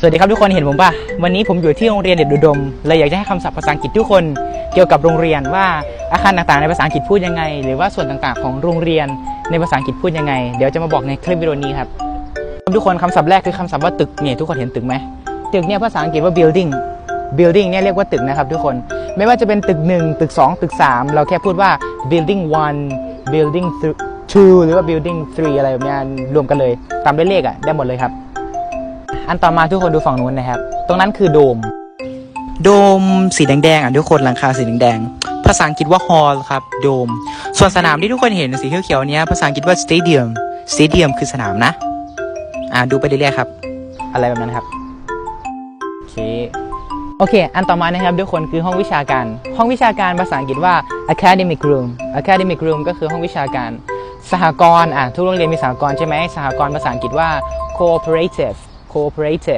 สวัสดีครับทุกคนเห็นผมป่ะ วันนี้ผมอยู่ที่โรงเรียนเด็ดอุดมเลยอยากจะให้คำศัพท์ภาษาอังกฤษทุกคนเกี่ยวกับโรงเรียนว่าอาคารต่างๆในภาษาอังกฤษพูดยังไง หรือว่าส่วนต่างๆของโรงเรียนในภาษาอังกฤษพูดยังไง เดี๋ยวจะมาบอกในคลิปวิดีโอนี้ครับทุกคนคำศัพท์แรกคือคำศัพท์ว่าตึกเนี่ยทุกคนเห็นตึกไหมตึกเนี่ยภาษาอังกฤษว่า building building เนี่ยเรียกว่าตึกนะครับทุกคนไม่ว่าจะเป็นตึก 1 ตึก 2 ตึก 3 เราแค่พูดว่า building 1 building 2หรือว่า building 3 อะไรแบบเนี้ยรวมกันเลยตามด้วยเลขอะได้หมดเลยครับ อันต่อมาทุกคนดูฝั่งนู้นนะครับ ตรงนั้นคือโดม โดมสีแดงๆอะทุกคนหลังคาสีแดงๆภาษาอังกฤษว่า hall ครับโดม ส่วนสนามที่ทุกคนเห็นสีเขียวๆเนี้ยภาษาอังกฤษว่า stadium stadium คือสนามนะ อ่าดูไปเรื่อยๆครับ อะไรแบบนั้นครับ โอเคโอเค อันต่อมานะครับทุกคนคือห้องวิชาการ ห้องวิชาการภาษาอังกฤษว่า academic room academic room ก็คือห้องวิชาการ สหกรณ์อะทุกโรงเรียนมีสหกรณ์ใช่ไหมสหกรณ์ภาษาอังกฤษว่า cooperative cooperative